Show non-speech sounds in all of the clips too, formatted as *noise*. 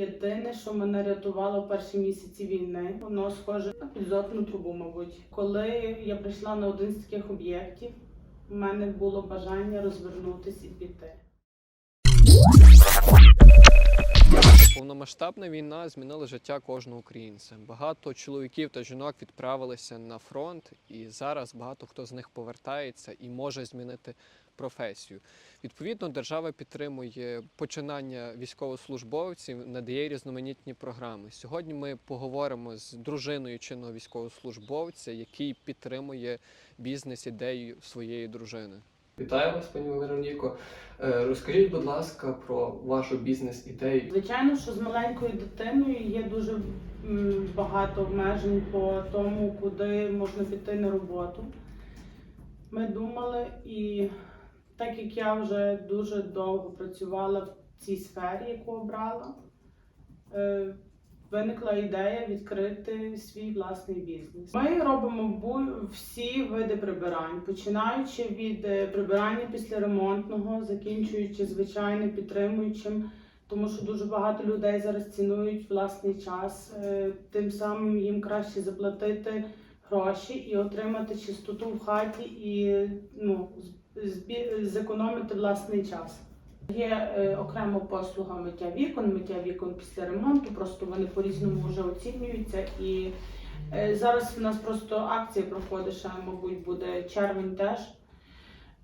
Єдине, що мене рятувало перші місяці війни, воно схоже на підзорну трубу, мабуть. Коли я прийшла на один з таких об'єктів, у мене було бажання розвернутися і піти. Повномасштабна війна змінила життя кожного українця. Багато чоловіків та жінок відправилися на фронт, і зараз багато хто з них повертається і може змінити професію. Відповідно, держава підтримує починання військовослужбовців, надає різноманітні програми. Сьогодні ми поговоримо з дружиною чинного військовослужбовця, який підтримує бізнес-ідею своєї дружини. Вітаю вас, пані Вероніко. Е, Розкажіть, будь ласка, про вашу бізнес-ідею. Звичайно, що з маленькою дитиною є дуже багато обмежень по тому, куди можна піти на роботу. Ми думали, і так як я вже дуже довго працювала в цій сфері, яку обрала, е, виникла ідея відкрити свій власний бізнес. Ми робимо всі види прибирань, починаючи від е, прибирання після ремонтного, закінчуючи звичайним підтримуючим тому що дуже багато людей зараз цінують власний час, е, тим самим їм краще заплатити гроші і отримати чистоту в хаті і ну, збі- зекономити власний час. Є е, окремо послуга миття вікон, миття вікон після ремонту, просто вони по-різному вже оцінюються. І е, зараз в нас просто акція проходить, ще, мабуть, буде червень теж.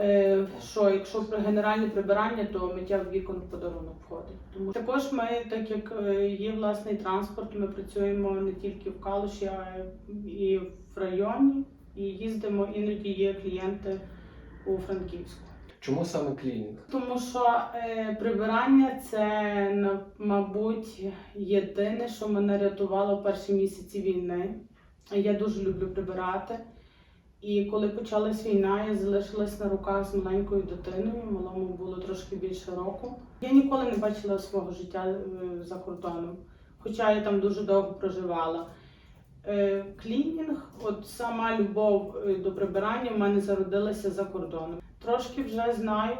Е, що якщо про генеральне прибирання, то миття вікон в подарунок входить. Тому також ми, так як е, є власний транспорт, ми працюємо не тільки в Калуші, а і в районі, і їздимо. Іноді є клієнти у Франківську. Чому саме клінінг? Тому що е, прибирання це, мабуть, єдине, що мене рятувало перші місяці війни. Я дуже люблю прибирати. І коли почалась війна, я залишилась на руках з маленькою дитиною, малому було трошки більше року. Я ніколи не бачила свого життя е, за кордоном, хоча я там дуже довго проживала. Е, Клінінг, от сама любов е, до прибирання в мене зародилася за кордоном. Трошки вже знаю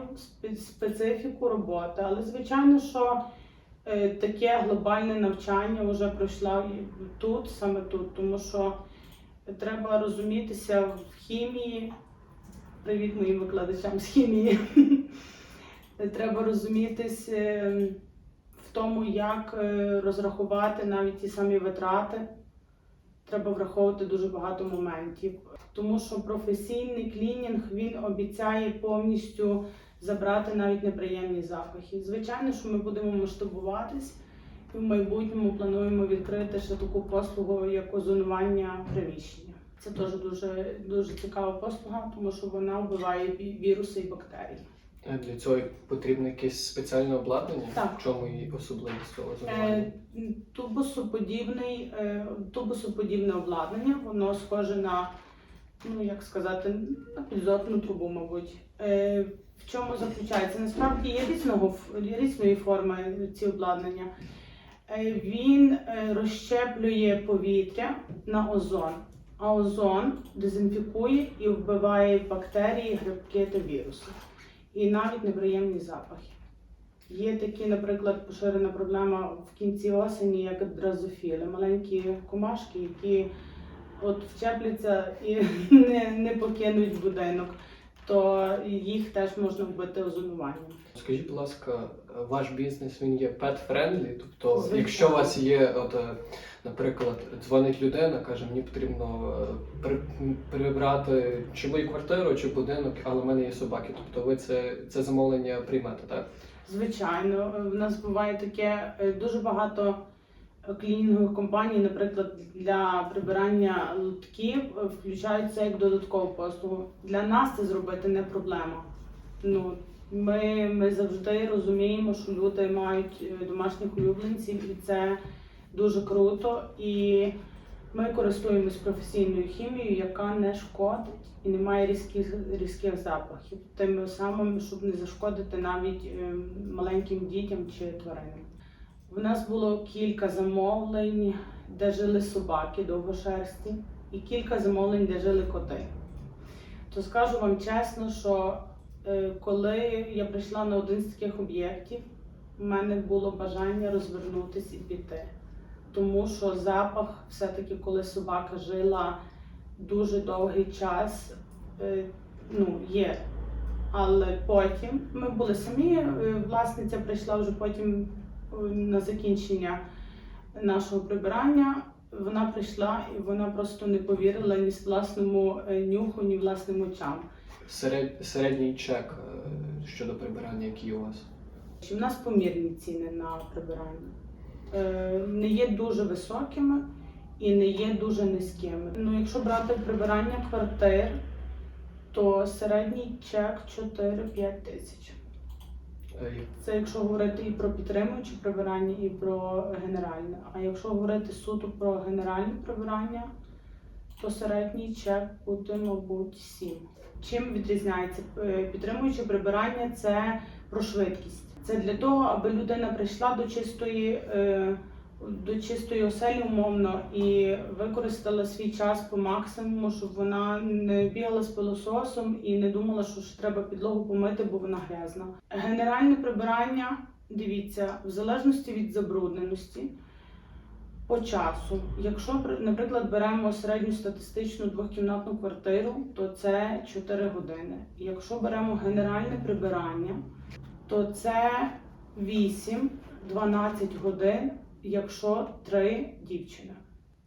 специфіку роботи, але звичайно, що е, таке глобальне навчання вже пройшла тут, саме тут, тому що треба розумітися в хімії. Привіт моїм викладачам з хімії. *laughs* Треба розумітись е, в тому, як е, розрахувати навіть ті самі витрати. Треба враховувати дуже багато моментів. Тому що професійний клінінг він обіцяє повністю забрати навіть неприємні запахи. Звичайно, що ми будемо масштабуватись і в майбутньому плануємо відкрити ще таку послугу, як озонування приміщення. Це теж дуже, дуже цікава послуга, тому що вона вбиває ві- віруси і бактерії. Е, Для цього потрібно якесь спеціальне обладнання? Так. В чому її особливість цього зонування? Е, Тубусоподібний, е, тубусоподібне обладнання, воно схоже на, ну як сказати, на підзорну трубу, мабуть. Е, В чому заключається? Насправді є різного різної форми ці обладнання. Е, Він е, розщеплює повітря на озон, а озон дезінфікує і вбиває бактерії, грибки та віруси. І навіть неприємні запахи. Є такі, наприклад, поширена проблема в кінці осені, як дрозофіли, маленькі комашки, які от вчепляться і *laughs* не, не покинуть будинок, то їх теж можна вбити озонуванням. Скажіть, будь ласка, ваш бізнес він є pet-friendly? Тобто, Звичайно. якщо у вас є, от, е, наприклад, дзвонить людина, каже, мені потрібно е, при- прибрати чи мою квартиру, чи будинок, але в мене є собаки. Тобто ви це, це замовлення приймете, так? Звичайно, в нас буває таке е, дуже багато клінінгових компаній, наприклад, для прибирання лотків е, включають це як додаткову послугу. Для нас це зробити не проблема. Ну, ми, ми завжди розуміємо, що люди мають е, домашніх улюбленців, і це дуже круто. І ми користуємось професійною хімією, яка не шкодить і не має різких, різких запахів. Тим самим, щоб не зашкодити навіть е, маленьким дітям чи тваринам. У нас було кілька замовлень, де жили собаки довгошерсті, і кілька замовлень, де жили коти. То скажу вам чесно, що е, коли я прийшла на один з таких об'єктів, у мене було бажання розвернутися і піти. Тому що запах, все-таки, коли собака жила дуже довгий час, е, ну, є. Але потім ми були самі, е, власниця прийшла вже потім на закінчення нашого прибирання. Вона прийшла і вона просто не повірила ні власному е, нюху, ні власним очам. Серед, середній чек е, щодо прибирання, який у вас? Чи в нас помірні ціни на прибирання? Е, Не є дуже високими і не є дуже низькими. Ну, якщо брати прибирання квартир, то середній чек 4-5 тисяч. Це якщо говорити і про підтримуючі прибирання, і про генеральне. А якщо говорити суто про генеральне прибирання, то середній чек буде, мабуть, 7. Чим відрізняється? Е, Підтримуюче прибирання це про швидкість. Це для того, аби людина прийшла до чистої, е, до чистої оселі умовно і використала свій час по максимуму, щоб вона не бігала з пилососом і не думала, що ж треба підлогу помити, бо вона грязна. Генеральне прибирання, дивіться, в залежності від забрудненості. По часу, якщо при- наприклад беремо середню статистичну двохкімнатну квартиру, то це 4 години. Якщо беремо генеральне прибирання, то це 8-12 годин, якщо 3 дівчини.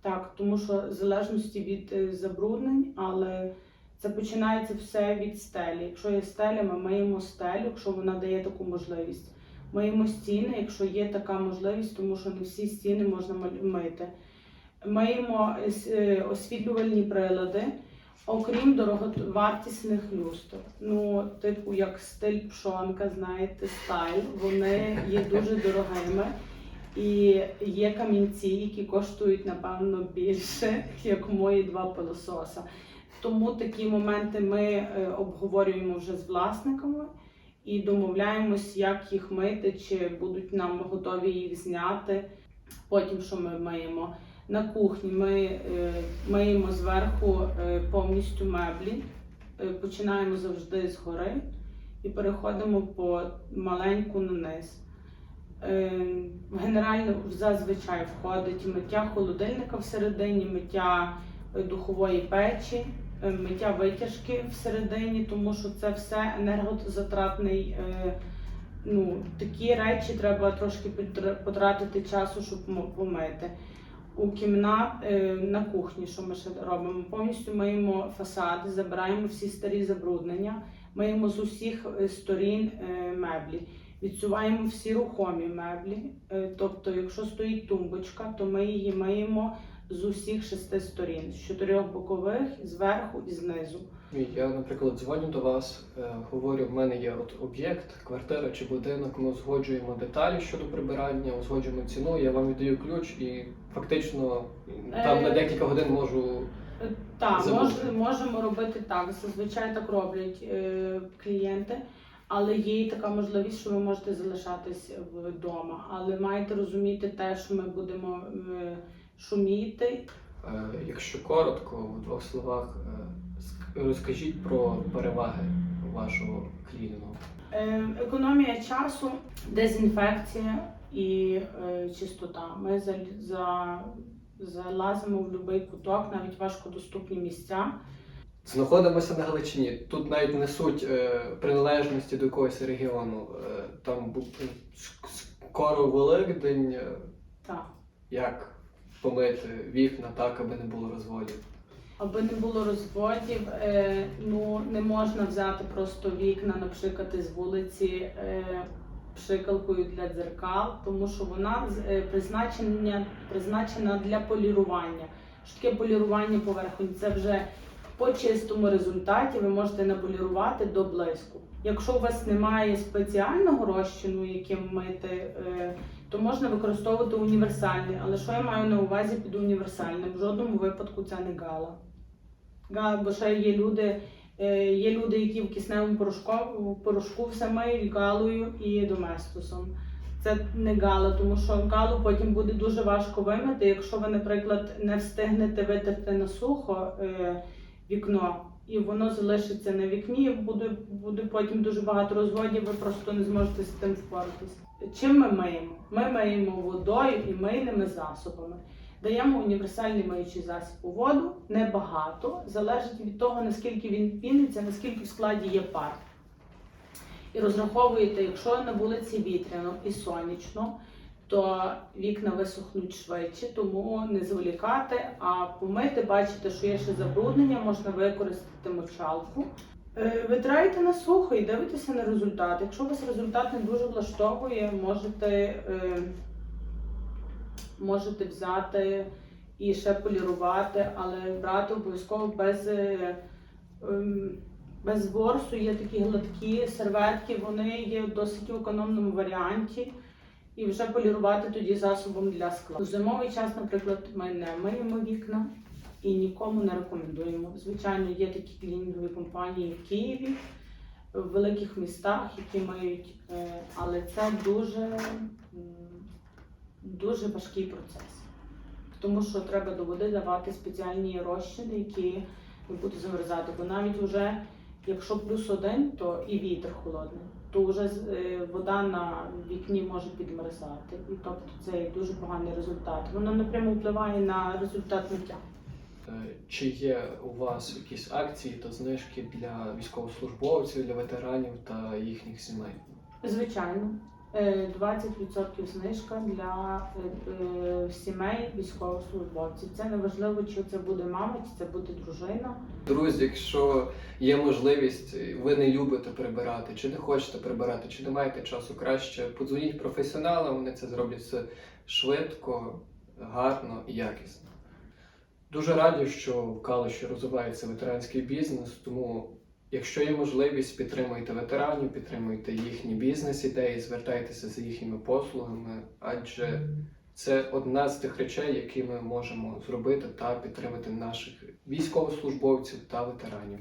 Так, тому що в залежності від е, забруднень, але це починається все від стелі. Якщо є стеля, ми миємо стелю, якщо вона дає таку можливість. Миємо стіни, якщо є така можливість, тому що не всі стіни можна мити. Миємо е, е, освітлювальні прилади, окрім дороговартісних люстр. Ну, типу, як стиль пшонка, знаєте, стайл, вони є дуже дорогими. І є камінці, які коштують, напевно, більше, *laughs* як мої два пилососа. Тому такі моменти ми е, обговорюємо вже з власниками і домовляємось, як їх мити, чи будуть нам готові їх зняти. Потім що ми миємо? На кухні ми е, миємо зверху е, повністю меблі, починаємо завжди згори і переходимо по маленьку на низ. Е, Генерально зазвичай входить миття холодильника всередині, миття е, духової печі, е, миття витяжки всередині, тому що це все енергозатратний. е, Ну, такі речі треба трошки потратити часу, щоб помити. У кімнат на кухні, що ми ще робимо? Повністю миємо фасади, забираємо всі старі забруднення, миємо з усіх сторін меблі. Відсуваємо всі рухомі меблі. Е, Тобто, якщо стоїть тумбочка, то ми її миємо з усіх шести сторін, з чотирьох бокових, зверху і знизу. Я, наприклад, дзвоню до вас, е, говорю, в мене є от об'єкт, квартира чи будинок. Ми узгоджуємо деталі щодо прибирання, узгоджуємо ціну. Я вам віддаю ключ і фактично там на Е, декілька годин можу. Так, мож, можемо робити так. Зазвичай так роблять е, клієнти, але є і така можливість, що ви можете залишатись вдома. Але маєте розуміти те, що ми будемо е, шуміти. Е, Якщо коротко, в двох словах, е, розкажіть про переваги вашого клінінгу. Е, економія часу, дезінфекція і е, чистота. Ми за, за, залазимо в будь-який куток, навіть важкодоступні місця. Знаходимося на Галичині. Тут навіть не суть е, приналежності до якогось регіону. Е, там був скоро Великдень. е, Так. Як помити вікна так, аби не було розводів. Аби не було розводів, е, ну не можна взяти просто вікна, напшикати з вулиці е, пшикалкою для дзеркал, тому що вона з- е, призначення, призначена для полірування. Що таке полірування поверхонь? Це вже по чистому результаті ви можете наполірувати до блиску. Якщо у вас немає спеціального розчину, яким мити, е, то можна використовувати універсальний. Але що я маю на увазі під універсальним? В жодному випадку це не гала. Гала, бо ще є люди, е, є люди, які в кисневому порошку, порошку все миють галою і доместосом. Це не гала, тому що галу потім буде дуже важко вимити. Якщо ви, наприклад, не встигнете витерти на сухо е, вікно, і воно залишиться на вікні. Буде, буде потім дуже багато розводів, ви просто не зможете з тим впоратися. Чим ми миємо? Ми миємо водою і мийними засобами. Даємо універсальний миючий засіб у воду, небагато, залежить від того, наскільки він піниться, наскільки в складі є пар. І розраховуєте, якщо на вулиці вітряно і сонячно, то вікна висохнуть швидше, тому не зволікати, а помити, бачите, що є ще забруднення, можна використати мочалку. Е, Витирайте на сухо і дивитеся на результат. Якщо вас результат не дуже влаштовує, можете, е, можете взяти і ще полірувати, але брати обов'язково без, е, ем, без ворсу. Є такі гладкі серветки, вони є в досить в економному варіанті. І вже полірувати тоді засобом для скла. У зимовий час, наприклад, ми не миємо вікна і нікому не рекомендуємо. Звичайно, є такі клінінгові компанії в Києві, в великих містах, які миють, е, але це дуже, дуже важкий процес. Тому що треба до води давати спеціальні розчини, які будуть замерзати. Бо навіть вже якщо плюс один, то і вітер холодний, то вже е, вода на вікні може підмерзати. І тобто це дуже поганий результат. Воно напряму впливає на результат миття. Е, Чи є у вас якісь акції та знижки для військовослужбовців, для ветеранів та їхніх сімей? Звичайно, 20% знижка для е, е, сімей військовослужбовців. Це не важливо, чи це буде мама, чи це буде дружина. Друзі, якщо є можливість, ви не любите прибирати, чи не хочете прибирати, чи не маєте часу, краще подзвоніть професіоналам, вони це зроблять все швидко, гарно і якісно. Дуже раді, що в Калуші розвивається ветеранський бізнес, тому якщо є можливість, підтримуйте ветеранів, підтримуйте їхні бізнес-ідеї, звертайтеся за їхніми послугами, адже це одна з тих речей, які ми можемо зробити та підтримати наших військовослужбовців та ветеранів.